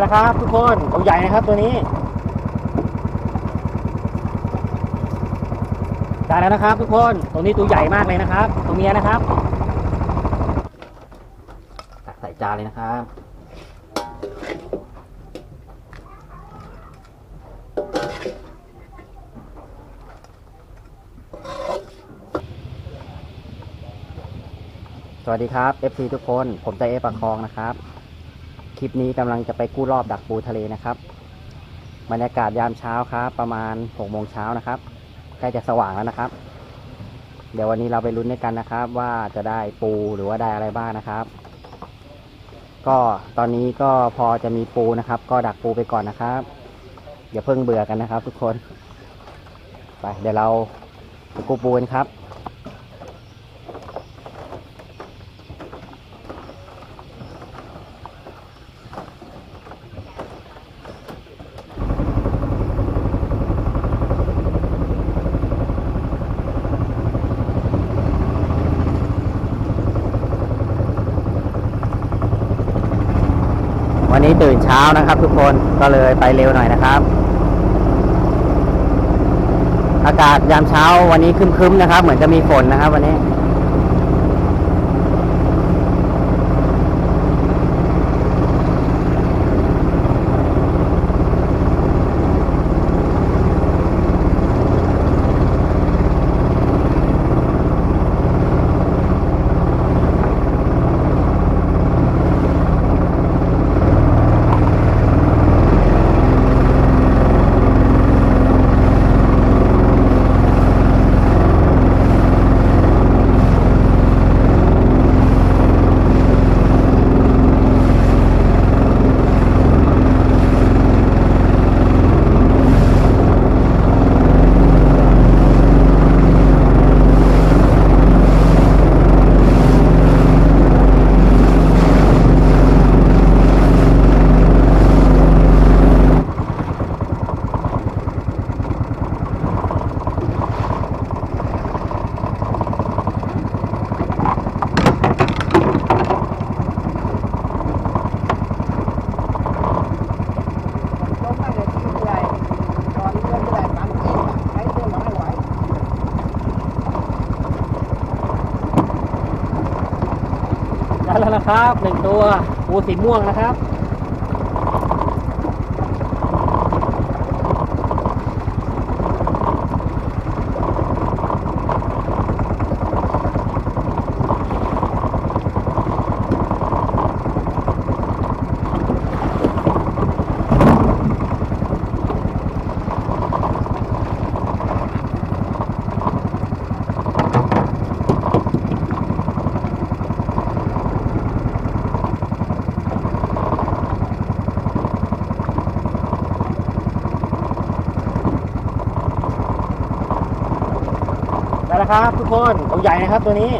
แล้วครับทุกคนตัวใหญ่นะครับตัวนี้ ได้แล้วนะครับ ทุกคนตัวนี้ตัวใหญ่มากเลยนะครับ ตัวเมียนะครับตักใส่จานเลยนะครับสวัสดีครับ FC ทุกคน ผมใจเอประคองนะครับ คลิปนี้กำลังจะไปกู้รอบดักปูทะเลนะครับ บรรยากาศยามเช้าครับ ประมาณ6โมงเช้านะครับใกล้จะสว่างแล้วนะครับ เดี๋ยววันนี้เราไปลุ้นด้วยกันนะครับ ว่าจะได้ปูหรือว่าได้อะไรบ้างนะครับ ก็ตอนนี้ก็พอจะมีปูนะครับ ก็ดักปูไปก่อนนะครับอย่าเพิ่งเบื่อกันนะครับ ทุกคน ไปเดี๋ยวเราไปกู้ปูกันครับ วันนี้ตื่นเช้านะครับ ทุกคนก็เลยไปเร็วหน่อยนะครับ อากาศยามเช้าวันนี้คึ้มๆนะครับ เหมือนจะมีฝนนะครับ วันนี้ ล้มตั้งแต่ที่ใหญ่ตอนเพื่อนที่ไหนสามสิบใช้เพื่อนมาไม่ไหว ได้แล้ว นะครับหนึ่งตัวปูสีม่วงนะครับ ครับ ทุกคนตัวใหญ่นะครับตัวนี้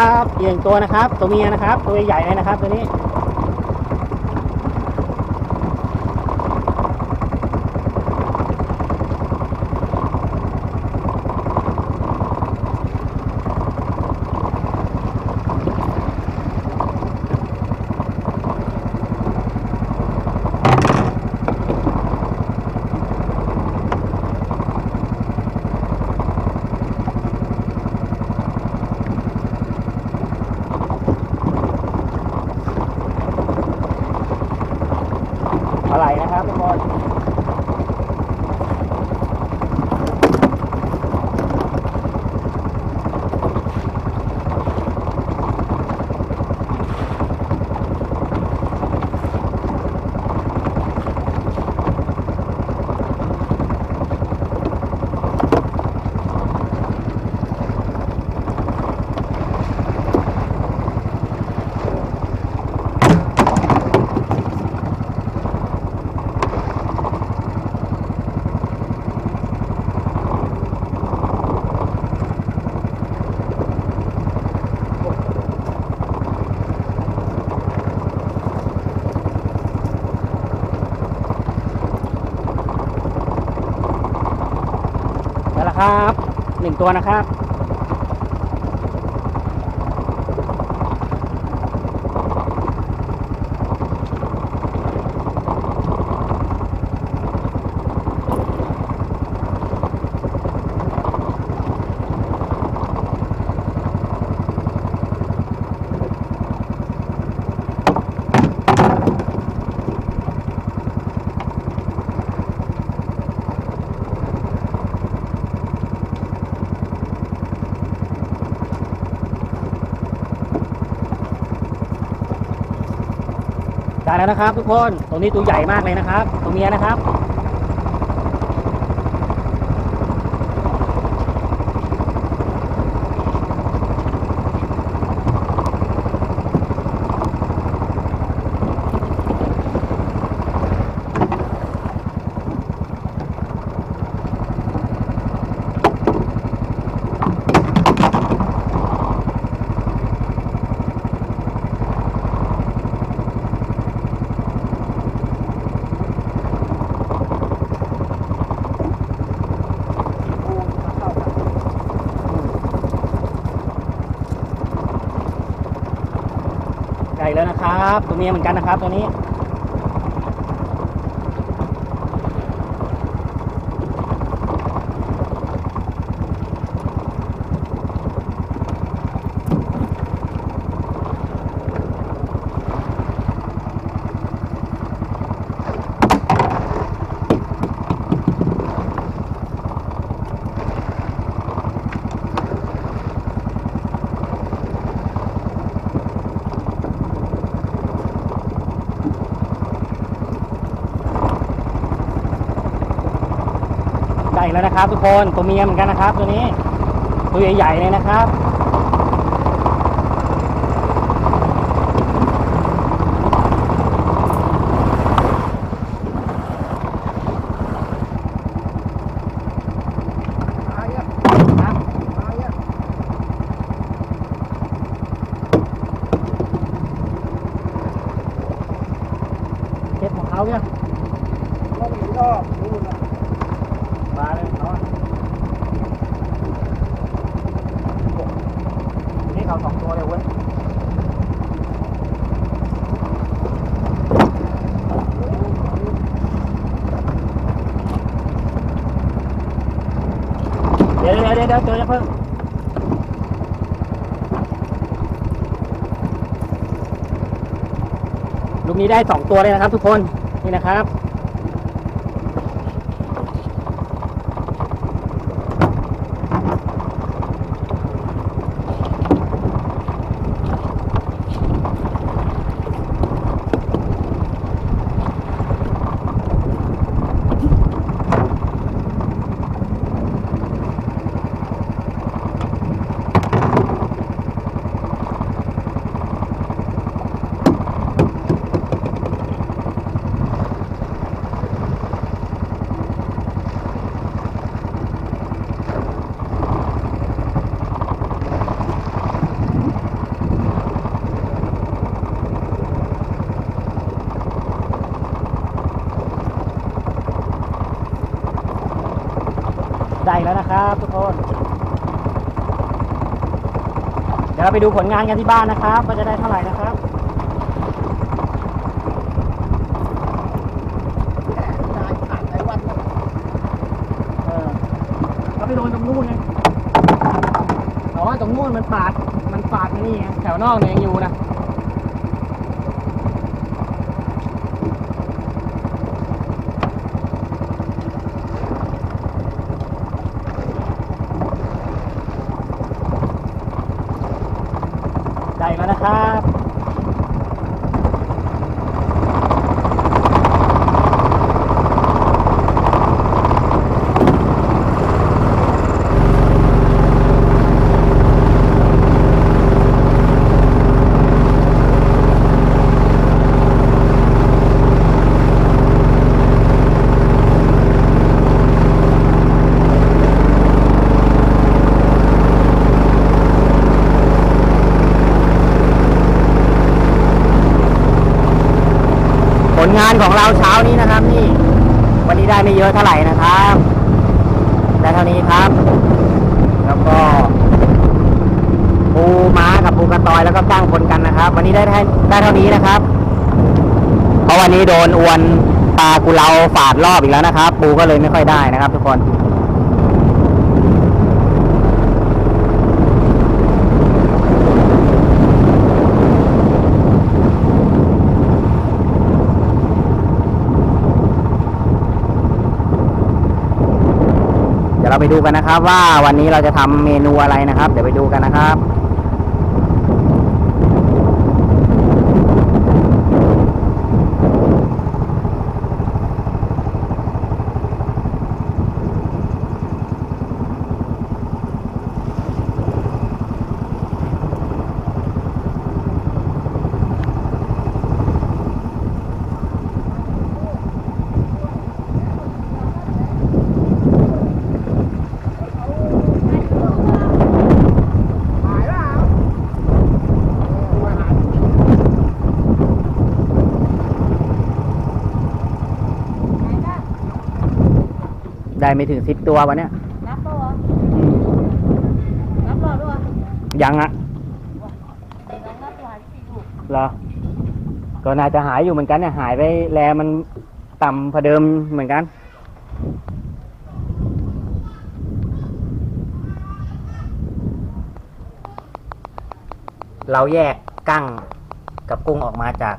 มาแล้วครับอีกหนึ่งตัวนะครับ ตัวเมียนะครับ ตัวใหญ่เลยนะครับตัวนี้ ครับหนึ่งตัวนะครับ แล้วนะครับ ทุกคน ตรงนี้ตัวใหญ่มากเลยนะครับตัวเมียนะครับ แล้วนะครับ ตัวเมียเหมือนกันนะครับตัวนี้ ใหญ่แล้วนะครับ ทุกคนตัวเมียเหมือนกันนะครับ ตัวนี้ตัวใหญ่ๆเลยนะครับ ตายอะ ครับ ตายอะ เก็บของเขาเนี่ย ต้องอีกรอบนู่นน่ะ มาเลยเขาอะนี่เขาสองตัวเลยเว้ย เดี๋ยวเจอยวเดี๋ยวเดี๋ยวเจะเพิ่งลูกนี้ได้สองตัวเลยนะครับทุกคน นี่นะครับ ได้แล้ว นะครับทุกคนเดี๋ยวเราไปดูผลงานกันที่บ้านนะครับว่าจะได้เท่าไหร่นะครับตายขาดหลายวันแล้วเออเราไปโดนตรงนู้นไงแต่ว่าตรงนู้นมันปาด มันปาดไอ้นี่ไงแถวนอกเนี่ยยังอยู่นะ การของเราเช้านี้นะครับนี่ วันนี้ได้ไม่เยอะเท่าไหร่นะครับได้เท่านี้ครับ แล้วก็ปูม้ากับปูกระตอยแล้วก็ตั้งคนกันนะครับ วันนี้ได้ได้เท่านี้นะครับ เพราะวันนี้โดนอวนปลากุเลาฝาดรอบอีกแล้วนะครับ ปูก็เลยไม่ค่อยได้นะครับ ทุกคน เดี๋ยวเราไปดูกันนะครับ ว่าวันนี้เราจะทำเมนูอะไรนะครับ เดี๋ยวไปดูกันนะครับ หายแล้ว ได้ไม่ถึงสิบตัววันเนี้ยนับปะวะนับรอด้วยยังอะเดี๋ยวน้องนับตัวหายสี่ลูกเหรอ ก็น่าจะหายอยู่เหมือนกันเนี่ยหายไปแลมันต่ำพอเดิมเหมือนกันเราแยกกั้งกับกุ้งออกมาจาก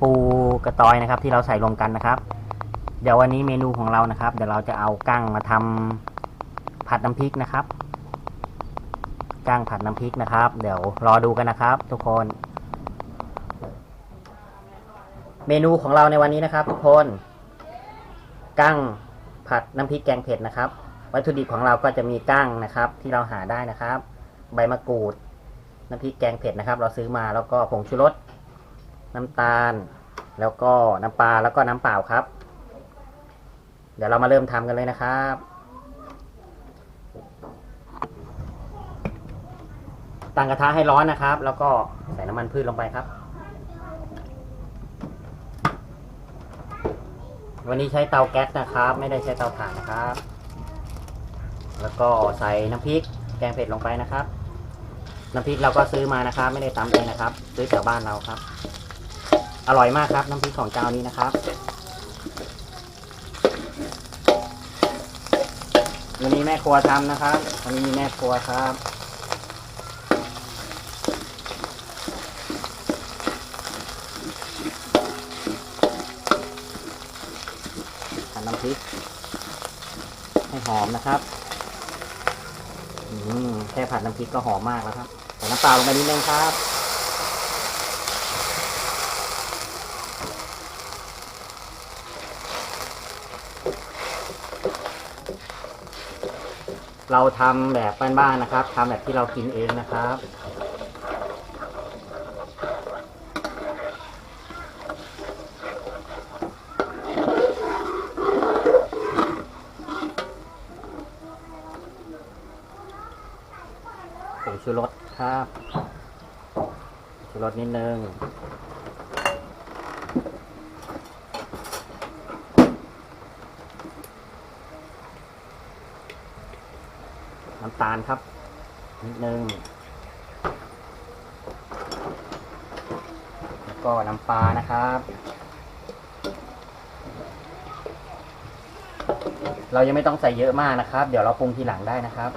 ปูกระตอยนะครับ ที่เราใส่รวมกันนะครับ เดี๋ยววันนี้เมนูของเรานะครับ เดี๋ยวเราจะเอากั้งมาทำผัดน้ำพริกนะครับกั้งผัดน้ำพริกนะครับ เดี๋ยวรอดูกันนะครับ ทุกคน เมนูของเราในวันนี้นะครับ ทุกคนกั้งผัดน้ำพริกแกงเผ็ดนะครับ วัตถุดิบของเราก็จะมีกั้งนะครับ ที่เราหาได้นะครับ ใบมะกรูดน้ำพริกแกงเผ็ดนะครับ เราซื้อมาแล้วก็ผงชูรสน้ำตาล แล้วก็น้ำปลาแล้วก็น้ำเปล่าครับ ดี๋ยวเรามาเริ่มทำกันเลยนะครับ ตั้งกระทะให้ร้อนนะครับ แล้วก็ใส่น้ำมันพืชลงไปครับ วันนี้ใช้เตาแก๊สนะครับ ไม่ได้ใช้เตาถ่านนะครับ แล้วก็ใส่น้ำพริกแกงเผ็ดลงไปนะครับ น้ำพริกเราก็ซื้อมานะครับ ไม่ได้ตำเองนะครับ ซื้อจากบ้านเราครับ อร่อยมากครับ น้ำพริกของเจ้านี้นะครับ วันนี้แม่ครัวทำนะครับ วันนี้มีแม่ครัวครับผัดน้ำพริก ให้หอมนะครับอืมแค่ผัดน้ำพริกก็หอมมากแล้วครับ ใส่น้ำเปล่าลงไปนิดนึงครับ เราทำแบบบ้านๆนะครับทำแบบที่เรากินเองนะครับผงชูรสครับชูรสนิดนึง น้ำตาลครับ นิดนึง แล้ว ก็น้ำปลานะครับ เรายังไม่ต้องใส่เยอะมากนะครับ เดี๋ยวเราปรุงทีหลังได้นะครับ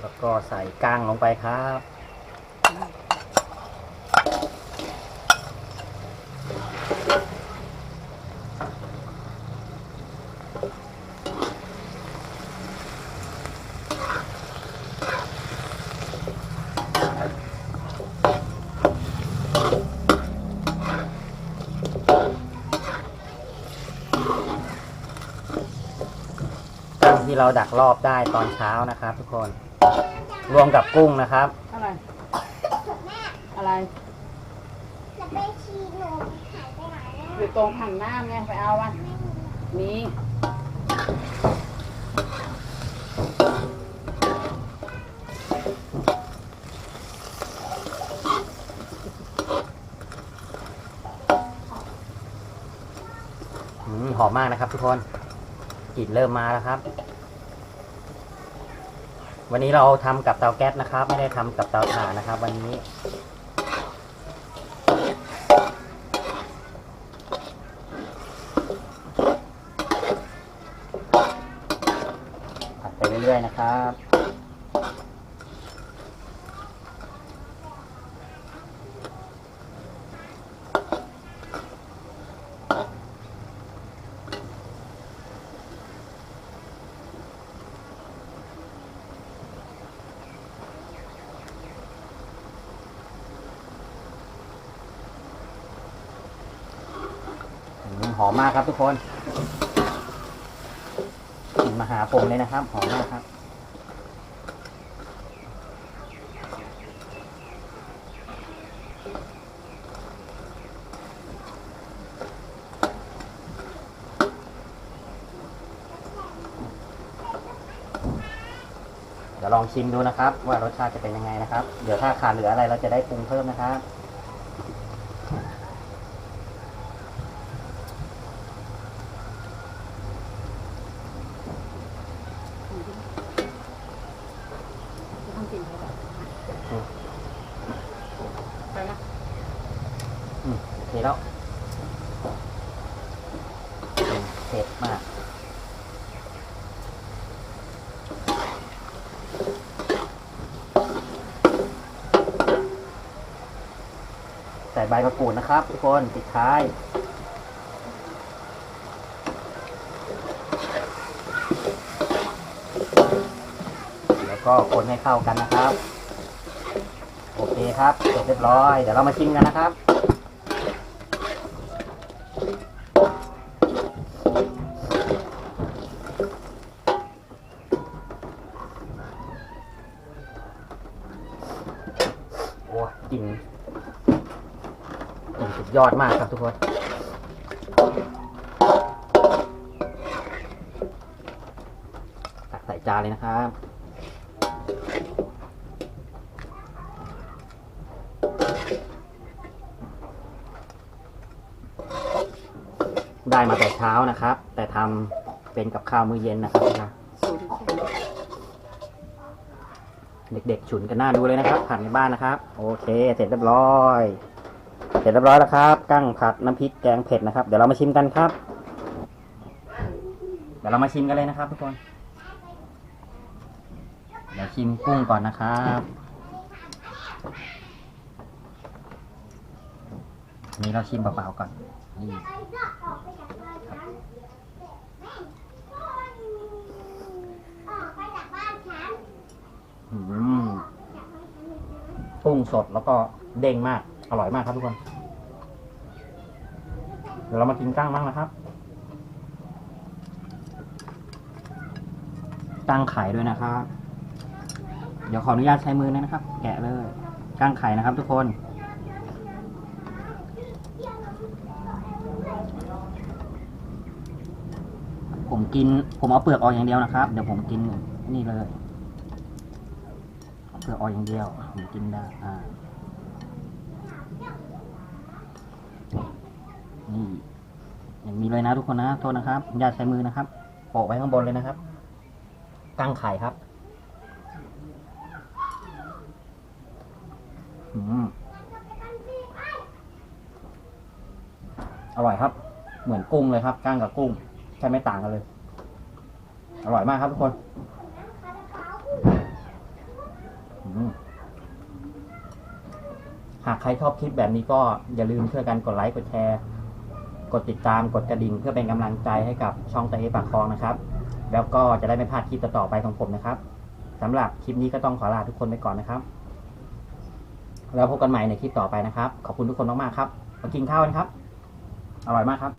แล้วก็ใส่ก้างลงไปครับ ที่เราดักรอบได้ตอนเช้านะครับ ทุกคน รวมกับกุ้งนะครับ อะไร อะไรจะไปชีหนูหายไปไหนแล้วอยู่ตรงถังน้ำไงไปเอาวันนี้อืมหอมมากนะครับ ทุกคนกลิ่นเริ่มมาแล้วครับ วันนี้เราทำกับเตาแก๊สนะครับ ไม่ได้ทำกับเตาถ่านนะครับ วันนี้ ผัดไปเรื่อยๆนะครับ หอมมากครับทุกคน มาหาผมเลยนะครับ หอมมากครับ เดี๋ยวลองชิมดูนะครับ ว่ารสชาติจะเป็นยังไงนะครับ เดี๋ยวถ้าขาดเหลืออะไรเราจะได้ปรุงเพิ่มนะครับ ต้องกินเขาแบบ อืม ไปนะ อืมโอเค แล้วเผ็ดมากใส่ใบมะกรูดนะครับทุกคนปิดท้ายแล้วก็คนให้เข้ากันนะครับ โอเคครับ เสร็จเรียบร้อย เดี๋ยวเรามาชิมกันนะครับ ยอดมากครับทุกคน ตักใส่จานเลยนะครับได้มาแต่เช้านะครับ แต่ทำเป็นกับข้าวมื้อเย็นนะครับสูตรแข็งเด็กๆ ฉุนกันหน้าดูเลยนะครับผัดในบ้านนะครับ โอเค เสร็จเรียบร้อย เสร็จเรียบร้อยแล้วครับกั้งผัดน้ำพริกแกงเผ็ดนะครับ เดี๋ยวเรามาชิมกันครับ เดี๋ยวเรามาชิมกันเลยนะครับ ทุกคน เดี๋ยวชิมกุ้งก่อนนะครับนี้เราชิมเปล่าๆก่อนนี่กุ้งสดแล้วก็เด้งมาก อร่อยมากครับทุกคน เดี๋ยวเรามากินกั้งบ้างนะครับกั้งไข่ด้วยนะครับ เดี๋ยวขออนุญาตใช้มือนะครับ แกะเลยกั้งไข่นะครับ ทุกคนผมกินผมเอาเปลือกออกอย่างเดียวนะครับ เดี๋ยวผมกินนี่เลย เปลือกออกอย่างเดียว ผมกินได้อ่า นี่อย่างนี้เลยนะทุกคนนะโทษนะครับอย่าใช้มือนะครับโปะไว้ข้างบนเลยนะครับกั้งไข่ครับอืมอร่อยครับ เหมือนกุ้งเลยครับกั้งกับกุ้งใช่ไม่ต่างกันเลย อร่อยมากครับทุกคนหากใครชอบคลิปแบบนี้ก็อย่าลืมช่วยกันกดไลค์กดแชร์ กดติดตามกดกระดิ่งเพื่อเป็นกำลังใจให้กับช่องตะเอปากคลองนะครับ แล้วก็จะได้ไม่พลาดคลิปต่อๆไปของผมนะครับสำหรับคลิปนี้ก็ต้องขอลาทุกคนไปก่อนนะครับ แล้วพบกันใหม่ในคลิปต่อไปนะครับ ขอบคุณทุกคนมากๆครับมากินข้าวกันครับ อร่อยมากครับ